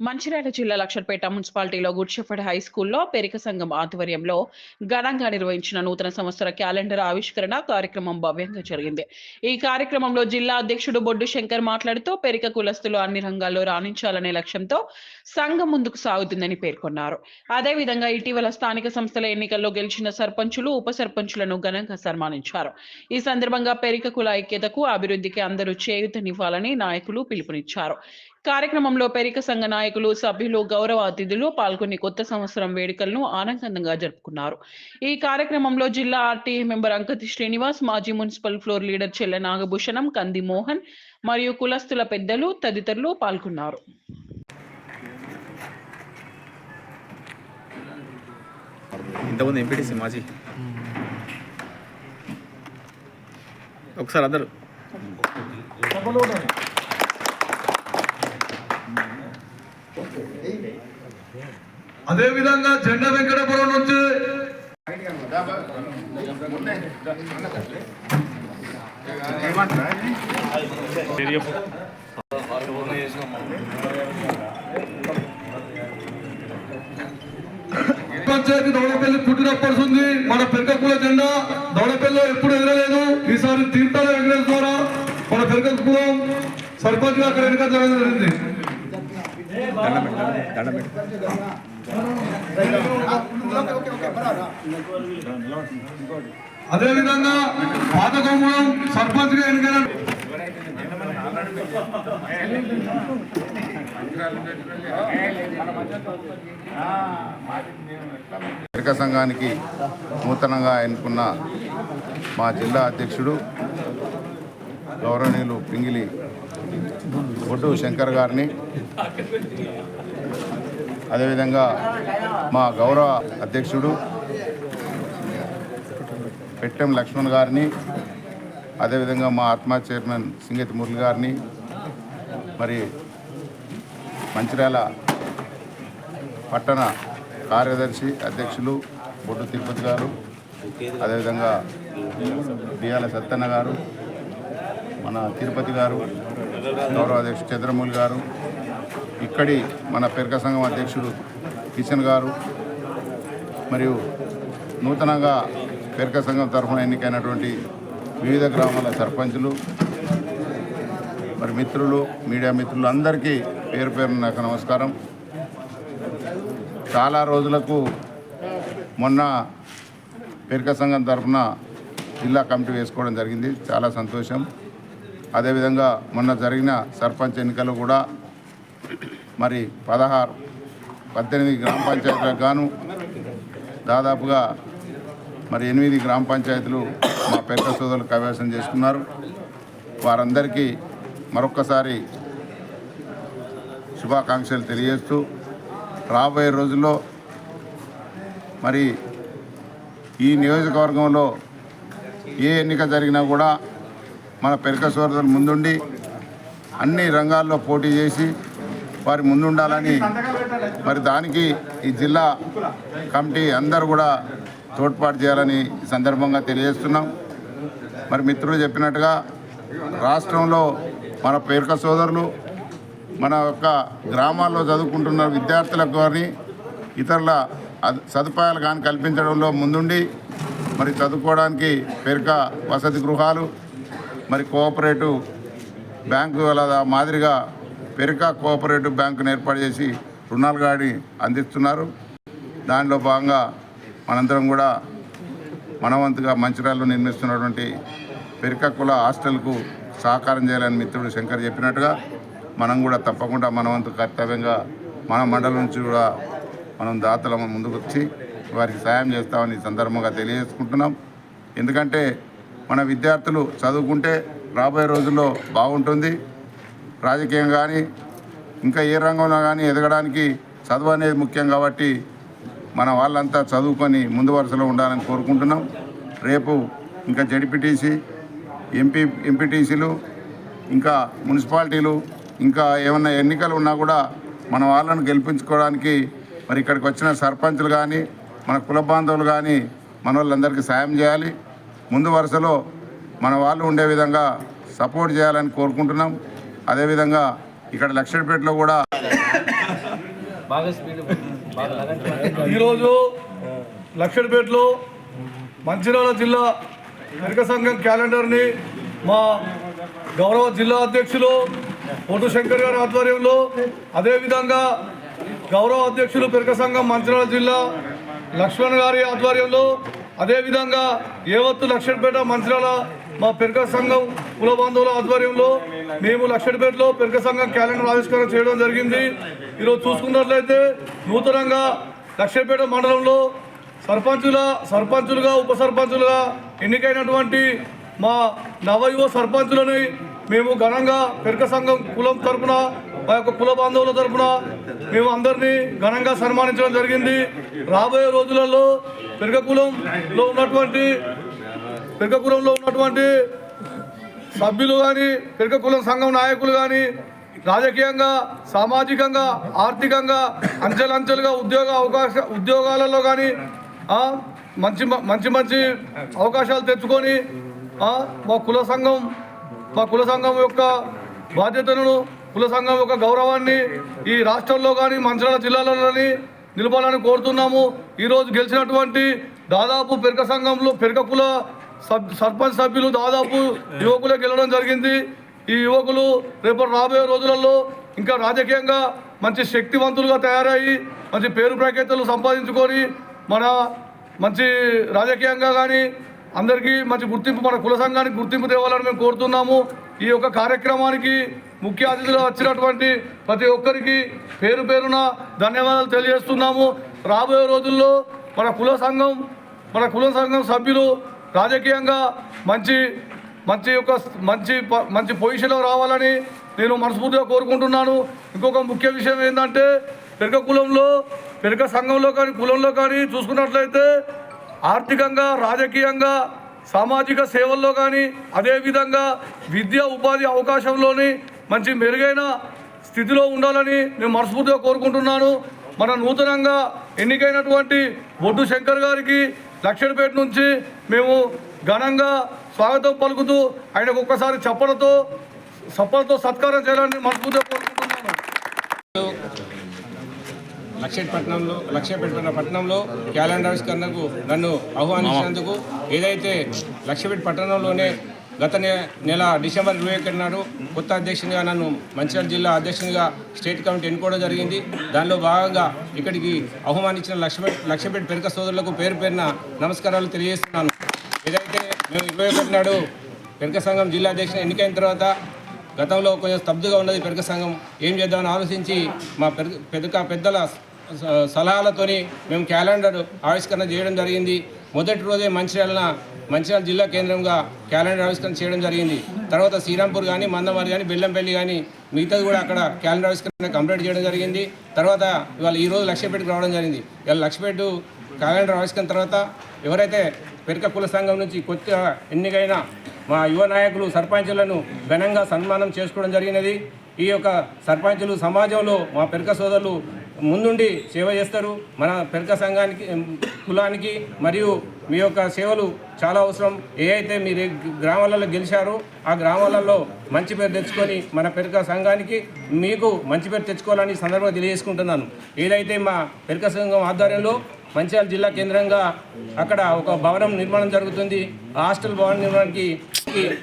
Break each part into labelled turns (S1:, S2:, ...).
S1: మంచిర్యాల జిల్లా లక్షర్పేట మున్సిపాలిటీలో good shepherd high స్కూల్లో పెరిక సంఘం ఆధ్వర్యంలో ఘనంగా నిర్వహించిన నూతన సంవత్సర క్యాలెండర్ ఆవిష్కరణ కార్యక్రమం భవ్యంగా జరిగింది. ఈ కార్యక్రమంలో జిల్లా అధ్యక్షుడు బొడ్డు శంకర్ మాట్లాడుతూ పెరిక కులస్తులు అన్ని రంగాల్లో రాణించాలనే లక్ష్యంతో సంఘం ముందుకు సాగుతుందని పేర్కొన్నారు. అదేవిధంగా ఇటీవల స్థానిక సంస్థల ఎన్నికల్లో గెలిచిన సర్పంచులు ఉప సర్పంచులను ఘనంగా సన్మానించారు. ఈ సందర్భంగా పెరిక కుల ఐక్యతకు అభివృద్ధికి అందరూ చేయూతనివ్వాలని నాయకులు పిలుపునిచ్చారు. కార్యక్రమంలో పెరిక సంఘ నాయకులు సభ్యులు గౌరవ అతిథులు పాల్గొని కొత్త సంవత్సరం వేడుకలను ఆనందంగా జరుపుకున్నారు. ఈ కార్యక్రమంలో జిల్లా ఆర్టీఏ మెంబర్ అంకతి శ్రీనివాస్ మాజీ మున్సిపల్ ఫ్లోర్ లీడర్ చెల్ల నాగభూషణం కంది మోహన్ మరియు కులస్తుల పెద్దలు తదితరులు పాల్గొన్నారు.
S2: ఇంతకుముందు ఎంపీటీసీ మాజీ. ఒకసారి అందరు.
S3: అదే విధంగా జెండా వెంకటపురం నుంచి పంచాయతీ దౌడపల్లి పుట్టినప్పటి ఉంది మన పెరకకుల జెండా దౌడపల్లిలో ఎప్పుడు ఎగరలేదు. ఈసారి తీర్థాలు ఎగరేది ద్వారా మన పెరకకులం సర్పంచ్గా అక్కడ ఎన్నిక జరగడం జరిగింది.
S2: దండం పెట్టు, దండం పెట్టు.
S3: అదే విధంగా పాతకొమ్మలం సర్పంచ్గా ఎన్నికైన
S4: ఎరక సంఘానికి నూతనంగా ఎన్నుకున్న మా జిల్లా అధ్యక్షుడు గౌరవనీయులు పింగిలి బొడ్డు శంకర్ గారిని. అదేవిధంగా మా గౌరవ అధ్యక్షుడు పెట్టెం లక్ష్మణ్ గారిని అదేవిధంగా మా ఆత్మ చైర్మన్ సింగతి మురళి గారిని మరి మంచిర్యాల పట్టణ కార్యదర్శి అధ్యక్షులు బొడ్డు తిరుపతి గారు అదేవిధంగా బియ్యాల సత్తన్న గారు మన తిరుపతి గారు గౌరవ అధ్యక్షుడు చంద్రమూలి గారు ఇక్కడి మన పెరక సంఘం అధ్యక్షుడు కిషన్ గారు మరియు నూతనంగా పెరక సంఘం తరఫున ఎన్నికైనటువంటి వివిధ గ్రామాల సర్పంచులు మరి మిత్రులు మీడియా మిత్రులు అందరికీ పేరు పేరు నాకు నమస్కారం. చాలా రోజులకు మొన్న పెరక సంఘం తరఫున జిల్లా కమిటీ వేసుకోవడం జరిగింది. చాలా సంతోషం. అదేవిధంగా మొన్న జరిగిన సర్పంచ్ ఎన్నికలు కూడా మరి పదహారు పద్దెనిమిది గ్రామ పంచాయతీలకు గాను దాదాపుగా మరి ఎనిమిది గ్రామ పంచాయతీలు మా పెద్ద సోదరులు కైవసం చేసుకున్నారు. వారందరికీ మరొక్కసారి శుభాకాంక్షలు తెలియజేస్తూ రాబోయే రోజుల్లో మరి ఈ నియోజకవర్గంలో ఏ ఎన్నిక జరిగినా కూడా మన పెరక సోదరులు ముందుండి అన్ని రంగాల్లో పోటీ చేసి వారి ముందుండాలని మరి దానికి ఈ జిల్లా కమిటీ అందరూ కూడా తోడ్పాటు చేయాలని సందర్భంగా తెలియజేస్తున్నాం. మరి మిత్రులు చెప్పినట్టుగా రాష్ట్రంలో మన పేరుక సోదరులు మన యొక్క గ్రామాల్లో చదువుకుంటున్న విద్యార్థులకు కానీ ఇతరుల సదుపాయాలు కానీ కల్పించడంలో ముందుండి మరి చదువుకోవడానికి పేరుక వసతి గృహాలు మరి కోఆపరేటివ్ బ్యాంకు అలా మాదిరిగా పెరికా కోఆపరేటివ్ బ్యాంకును ఏర్పాటు చేసి రుణాలు గాడి అందిస్తున్నారు. దానిలో భాగంగా మనందరం కూడా మనవంతుగా మంచిర్యాలలో నిర్మిస్తున్నటువంటి పెరిక కుల హాస్టల్కు సహకారం చేయాలని మిత్రుడు శంకర్ చెప్పినట్టుగా మనం కూడా తప్పకుండా మనవంతు కర్తవ్యంగా మన మండలం నుంచి కూడా మనం దాతల ముందుకు వచ్చి వారికి సాయం చేస్తామని సందర్భంగా తెలియజేసుకుంటున్నాం. ఎందుకంటే మన విద్యార్థులు చదువుకుంటే రాబోయే రోజుల్లో బాగుంటుంది. రాజకీయం కానీ ఇంకా ఏ రంగంలో కానీ ఎదగడానికి చదువు అనేది ముఖ్యం కాబట్టి మన వాళ్ళంతా చదువుకొని ముందు వరుసలో ఉండాలని కోరుకుంటున్నాం. రేపు ఇంకా జడిపిటీసీ ఎంపీ ఎంపీటీసీలు ఇంకా మున్సిపాలిటీలు ఇంకా ఏమన్నా ఎన్నికలు ఉన్నా కూడా మన వాళ్ళను గెలిపించుకోవడానికి మరి ఇక్కడికి వచ్చిన సర్పంచులు కానీ మన కుల బాంధవులు కానీ మన వాళ్ళందరికీ సాయం చేయాలి. ముందు వరుసలో మన వాళ్ళు ఉండే విధంగా సపోర్ట్ చేయాలని కోరుకుంటున్నాం. అదేవిధంగా ఇక్కడ లక్షపేటలో కూడా
S3: ఈరోజు లక్షడిపేటలో మంచిర్యాల జిల్లా కనక సంఘం క్యాలెండర్ని మా గౌరవ జిల్లా అధ్యక్షులు పొట్టు శంకర్ గారి ఆధ్వర్యంలో అదేవిధంగా గౌరవ అధ్యక్షులు పెరక సంఘం మంచిర్యాల జిల్లా లక్ష్మణ్ గారి ఆధ్వర్యంలో అదేవిధంగా ఏవత్తు లక్షడిపేట మంచిర్యాల మా పెరక సంఘం కుల బంధువుల ఆధ్వర్యంలో మేము లక్షడిపేటలో పెరక సంఘం క్యాలెండర్ ఆవిష్కరణ చేయడం జరిగింది. ఈరోజు చూసుకున్నట్లయితే నూతనంగా లక్షడిపేట మండలంలో సర్పంచుల సర్పంచులుగా ఉప సర్పంచులుగా ఎన్నికైనటువంటి మా నవయువ సర్పంచులని మేము ఘనంగా పెరక సంఘం కులం తరపున మా యొక్క కుల బాంధవుల తరపున మేము అందరినీ ఘనంగా సన్మానించడం జరిగింది. రాబోయే రోజులలో పెరక కులంలో ఉన్నటువంటి పెరక కులంలో ఉన్నటువంటి సభ్యులు కానీ పెరక కులం సంఘం నాయకులు కానీ రాజకీయంగా సామాజికంగా ఆర్థికంగా అంచెలంచెలుగా ఉద్యోగ అవకాశ ఉద్యోగాలలో కానీ మంచి మంచి మంచి అవకాశాలు తెచ్చుకొని మా కుల సంఘం మా కుల సంఘం యొక్క బాధ్యతలను కుల సంఘం యొక్క గౌరవాన్ని ఈ రాష్ట్రంలో కానీ మంచిర్యాల జిల్లాలో కానీ నిలపాలని కోరుతున్నాము. ఈరోజు గెలిచినటువంటి దాదాపు పెరక సంఘంలో పెరక కుల సబ్ సర్పంచ్ సభ్యులు దాదాపు యువకులే గెలవడం జరిగింది. ఈ యువకులు రేపు రాబోయే రోజులలో ఇంకా రాజకీయంగా మంచి శక్తివంతులుగా తయారయ్యి మంచి పేరు ప్రఖ్యాతలు సంపాదించుకొని మన మంచి రాజకీయంగా కానీ అందరికీ మంచి గుర్తింపు మన కుల సంఘానికి గుర్తింపు తేవాలని మేము కోరుతున్నాము. ఈ యొక్క కార్యక్రమానికి ముఖ్య అతిథిగా వచ్చినటువంటి ప్రతి ఒక్కరికి పేరు పేరున ధన్యవాదాలు తెలియజేస్తున్నాము. రాబోయే రోజుల్లో మన కుల సంఘం మన కుల సంఘం సభ్యులు రాజకీయంగా మంచి మంచి యొక్క మంచి మంచి పొజిషన్లో రావాలని నేను మనస్ఫూర్తిగా కోరుకుంటున్నాను. ఇంకొక ముఖ్య విషయం ఏంటంటే పెరక కులంలో పెరక సంఘంలో కానీ కులంలో కానీ చూసుకున్నట్లయితే ఆర్థికంగా రాజకీయంగా సామాజిక సేవల్లో కానీ అదేవిధంగా విద్య ఉపాధి అవకాశంలోని మంచి మెరుగైన స్థితిలో ఉండాలని నేను మనస్ఫూర్తిగా కోరుకుంటున్నాను. మన నూతనంగా ఎన్నికైనటువంటి బొడ్డు శంకర్ గారికి లక్షణపేట నుంచి మేము ఘనంగా స్వాగతం పలుకుతూ ఆయనకు ఒక్కసారి చప్పలతో చప్పలతో సత్కారం చేయాలని మనస్ఫూర్తిగా కోరుకుంటున్నాను
S5: లక్ష్యపట్నంలో లక్ష్యపేట పట్టణంలో క్యాలెండర్ ఆవిష్కరణకు నన్ను ఆహ్వానించినందుకు ఏదైతే లక్ష్యపేట పట్టణంలోనే గత నెల డిసెంబర్ ఇరవై ఒకటి నాడు కొత్త అధ్యక్షునిగా నన్ను మంచిర్యాల జిల్లా అధ్యక్షునిగా స్టేట్ కమిటీ ఎన్నుకోవడం జరిగింది. దానిలో భాగంగా ఇక్కడికి ఆహ్వానించిన లక్ష్యపేట లక్ష్యపేట పెరుక సోదరులకు పేరు పేరున నమస్కారాలు తెలియజేస్తున్నాను. ఏదైతే మేము ఇరవై ఒకటి నాడు పెరక సంఘం జిల్లా అధ్యక్షుని ఎన్నికైన తర్వాత గతంలో కొంచెం స్తబ్దుగా ఉన్నది పెరుక సంఘం ఏం చేద్దామని ఆలోచించి మా పెరుక పెద్దల సలహాలతోని మేము క్యాలెండర్ ఆవిష్కరణ చేయడం జరిగింది. మొదటి రోజే మంచిర్యాల మంచిర్యాల జిల్లా కేంద్రంగా క్యాలెండర్ ఆవిష్కరణ చేయడం జరిగింది. తర్వాత శ్రీరాంపూర్ కానీ మందమారి కానీ బెల్లంపల్లి కానీ మిగతాది కూడా అక్కడ క్యాలెండర్ ఆవిష్కరణ కంప్లీట్ చేయడం జరిగింది. తర్వాత ఇవాళ ఈ రోజు లక్ష్యపేటకు రావడం జరిగింది. ఇవాళ లక్ష్యపేట క్యాలెండర్ ఆవిష్కరణ తర్వాత ఎవరైతే పెరిక కుల సంఘం నుంచి కొత్త ఎన్నికైన మా యువ నాయకులు సర్పంచులను ఘనంగా సన్మానం చేసుకోవడం జరిగినది. ఈ యొక్క సర్పంచులు సమాజంలో మా పెరక సోదరులు ముందుండి సేవ చేస్తారు. మన పెరక సంఘానికి కులానికి మరియు మీ యొక్క సేవలు చాలా అవసరం. ఏ మీరు గ్రామాలలో గెలిచారో ఆ గ్రామాలలో మంచి పేరు తెచ్చుకొని మన పెరక సంఘానికి మీకు మంచి పేరు తెచ్చుకోవాలని సందర్భంగా తెలియజేసుకుంటున్నాను. ఏదైతే మా పెరక సంఘం ఆధ్వర్యంలో మంచిర్యాల జిల్లా కేంద్రంగా అక్కడ ఒక భవనం నిర్మాణం జరుగుతుంది. ఆ హాస్టల్ భవన నిర్మాణానికి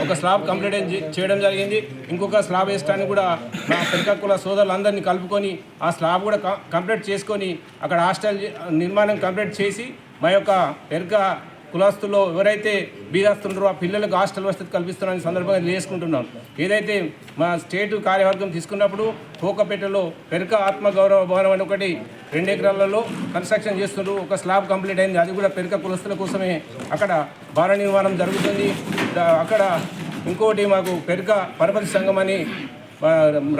S5: ఒక స్లాబ్ కంప్లీట్ చేయడం జరిగింది. ఇంకొక స్లాబ్ వేయడానికి కూడా మా పెరక సోదరులు సోదరులందరినీ కలుపుకొని ఆ స్లాబ్ కూడా క- కంప్లీట్ చేసుకొని అక్కడ హాస్టల్ నిర్మాణం కంప్లీట్ చేసి మా యొక్క పెరక కులస్తుల్లో ఎవరైతే బీదాస్తున్నారో ఆ పిల్లలకు హాస్టల్ వసతి కల్పిస్తున్నారని సందర్భంగా తెలియజేసుకుంటున్నాం. ఏదైతే మా స్టేట్ కార్యవర్గం తీసుకున్నప్పుడు కోకపేటలో పెరక ఆత్మగౌరవ భవనం అని ఒకటి రెండు ఎకరాలలో కన్స్ట్రక్షన్ చేస్తున్నారు. ఒక స్లాబ్ కంప్లీట్ అయింది. అది కూడా పెరిక కులస్తుల కోసమే అక్కడ భార నిర్మాణం జరుగుతుంది. అక్కడ ఇంకోటి మాకు పెరక పరపతి సంఘం అని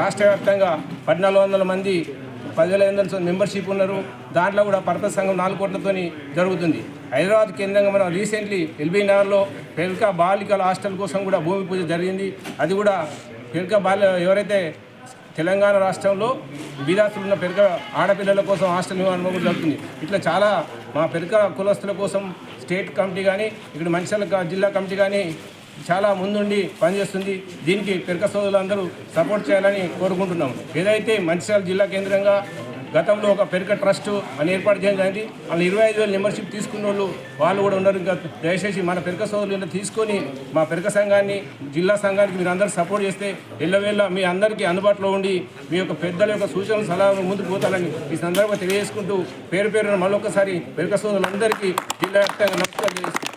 S5: రాష్ట్ర వ్యాప్తంగా పద్నాలుగు వందల మంది పదివేల ఐదు వందల మెంబర్షిప్ ఉన్నారు. దాంట్లో కూడా పరపతి సంఘం నాలుగు కోట్లతోని జరుగుతుంది. హైదరాబాద్ కేంద్రంగా మనం రీసెంట్లీ ఎల్బీ నగర్లో పెరిక బాలికల హాస్టల్ కోసం కూడా భూమి పూజ జరిగింది. అది కూడా పెరిక బాల ఎవరైతే తెలంగాణ రాష్ట్రంలో బీదాస్తులు ఉన్న పెరుక ఆడపిల్లల కోసం హాస్టల్ నిర్మాణం కూడా జరుగుతుంది. ఇట్లా చాలా మా పెరక కులస్తుల కోసం స్టేట్ కమిటీ కానీ ఇక్కడ మంచిర్యాల జిల్లా కమిటీ కానీ చాలా ముందుండి పనిచేస్తుంది. దీనికి పెరక సోదరులందరూ సపోర్ట్ చేయాలని కోరుకుంటున్నాం ఏదైతే మంచిర్యాల జిల్లా కేంద్రంగా గతంలో ఒక పెరుక ట్రస్ట్ అని ఏర్పాటు చేయడం జరిగింది. వాళ్ళు ఇరవై ఐదు వేల మెంబర్షిప్ తీసుకున్న వాళ్ళు వాళ్ళు కూడా ఉన్నారు. ఇంకా దయచేసి మన పెరుక సోదరులు తీసుకొని మా పెరుక సంఘాన్ని జిల్లా సంఘానికి మీరు అందరూ సపోర్ట్ చేస్తే ఎల్లవేళ మీ అందరికీ అందుబాటులో ఉండి మీ యొక్క పెద్దల యొక్క సూచనలు సలహాలు ముందుకు పోతారని ఈ సందర్భంగా తెలియజేసుకుంటూ పేరు పేరున మళ్ళొకసారి పెరుక సోదరులందరికీ జిల్లా వ్యాప్తంగా నమస్కారం